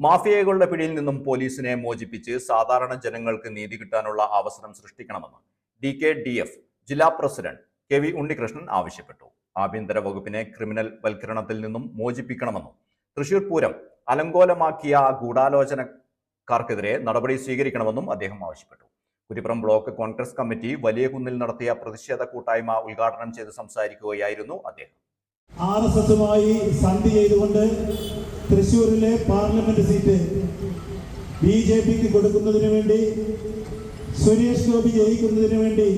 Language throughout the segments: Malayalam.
മാഫിയകളുടെ പിടിയിൽ നിന്നും പോലീസിനെ മോചിപ്പിച്ച് സാധാരണ ജനങ്ങൾക്ക് നീതി കിട്ടാനുള്ള അവസരം സൃഷ്ടിക്കണമെന്ന് ഡി കെ ഡി എഫ് ജില്ലാ പ്രസിഡന്റ് കെ വി ഉണ്ണികൃഷ്ണൻ ആവശ്യപ്പെട്ടു. ആഭ്യന്തര വകുപ്പിനെ ക്രിമിനൽ വൽക്കരണത്തിൽ നിന്നും മോചിപ്പിക്കണമെന്നും തൃശൂർ പൂരം അലങ്കോലമാക്കിയ ഗൂഢാലോചനക്കാർക്കെതിരെ നടപടി സ്വീകരിക്കണമെന്നും അദ്ദേഹം ആവശ്യപ്പെട്ടു. കുറ്റിപ്പുറം ബ്ലോക്ക് കോൺഗ്രസ് കമ്മിറ്റി വലിയ കുന്നിൽ നടത്തിയ പ്രതിഷേധ കൂട്ടായ്മ ഉദ്ഘാടനം ചെയ്ത് സംസാരിക്കുകയായിരുന്നു അദ്ദേഹം. ആർ എസ് എസുമായി സന്ധി ചെയ്തുകൊണ്ട് തൃശ്ശൂരിലെ പാർലമെന്റ് സീറ്റ് ബി ജെ പിക്ക് കൊടുക്കുന്നതിന് വേണ്ടി സുരേഷ് ഗോപി ജയിക്കുന്നതിന് വേണ്ടി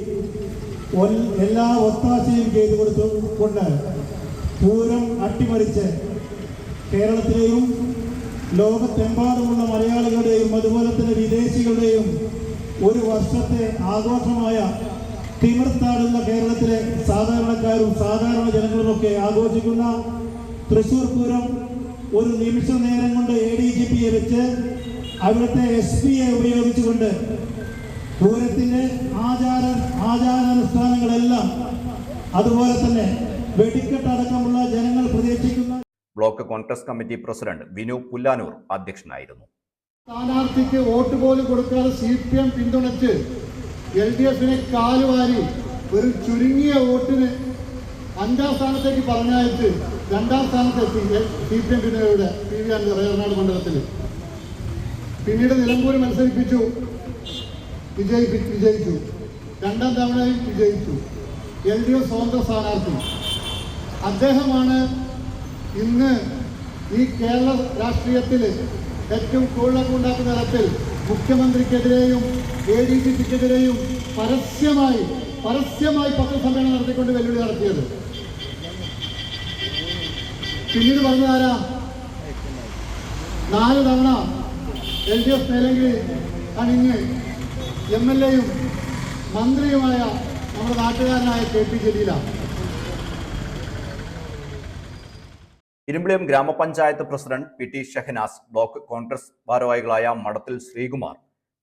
എല്ലാ ഒത്താശയും ചെയ്തു കൊടുത്തുകൊണ്ട് പൂരം അട്ടിമറിച്ച് കേരളത്തിലെയും ലോകത്തെമ്പാടുമുള്ള മലയാളികളുടെയും അതുപോലെ തന്നെ വിദേശികളുടെയും ഒരു വർഷത്തെ ആഘോഷമായ തിമിർത്താടുന്ന കേരളത്തിലെ സാധാരണക്കാരും സാധാരണ ജനങ്ങളുമൊക്കെ ആഘോഷിക്കുന്ന തൃശൂർ പൂരം ഒരു നിമിഷ നേരം കൊണ്ട് എ ഡി ജി പിയെ വെച്ച് അവിടുത്തെ എസ് പിയെ ഉപയോഗിച്ചുകൊണ്ട് പൂരത്തിന്റെ ആചാര ആചാരാനുഷ്ഠാനങ്ങളെല്ലാം അതുപോലെ തന്നെ വെടിക്കെട്ടടക്കമുള്ള ജനങ്ങൾ പ്രതീക്ഷിക്കുന്ന block Congress committee president Vinu Pullanur അധ്യക്ഷനായിരുന്നു. സ്ഥാനാർത്ഥിക്ക് വോട്ട് പോലും കൊടുക്കാതെ സി പി എം പിന്തുണച്ച് എൽ ഡി എഫിനെ കാലുവാരി ഒരു ചുരുങ്ങിയ വോട്ടിന് അഞ്ചാം സ്ഥാനത്തേക്ക് പറഞ്ഞയച്ച് രണ്ടാം സ്ഥാനത്തെത്തി സി പി എം പിന്നീട് പി വി അൻവർ റയർനാട് മണ്ഡലത്തിൽ. പിന്നീട് നിലമ്പൂർ മത്സരിപ്പിച്ചു. വിജയിപ്പി വിജയിച്ചു. രണ്ടാം തവണയും വിജയിച്ചു. എൽ ഡി എഫ് സ്വതന്ത്ര സ്ഥാനാർത്ഥി. അദ്ദേഹമാണ് ഇന്ന് ഈ കേരള രാഷ്ട്രീയത്തിൽ ഏറ്റവും കൂടുതലുണ്ടാക്കുന്ന തരത്തിൽ മുഖ്യമന്ത്രിക്കെതിരെയും എ ഡി ജി പിക്കെതിരെയും പരസ്യമായി പരസ്യമായി പത്രസമ്മേളനം നടത്തിക്കൊണ്ട് വെല്ലുവിളി നടത്തിയത്. പിന്നീട് പറഞ്ഞതാരാ നാല് തവണ എൽ ഡി എഫ് മേലെങ്കിൽ അണിഞ്ഞ് എം എൽ എയും മന്ത്രിയുമായ നമ്മുടെ നാട്ടുകാരനായ കെ പി ജലീലാണ്. ഇരുമ്പിളിയം ഗ്രാമപഞ്ചായത്ത് president P T Shahanas block Congress ഭാരവാഹികളായ Madathil Sreekumar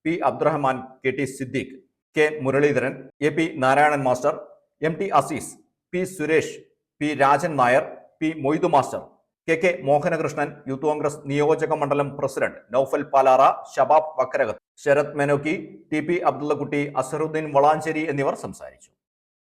P Abdurahman K T Siddique K Muraleedharan A P Narayanan master M T Azeez P Suresh P Rajan Nair P Moidu master K K Mohanakrishnan youth Congress നിയോജക മണ്ഡലം president Noufal Palara Shabab Vakkarakath Sarath Menokki T P Abdullakutty Azharuddin Valanchery എന്നിവർ സംസാരിച്ചു.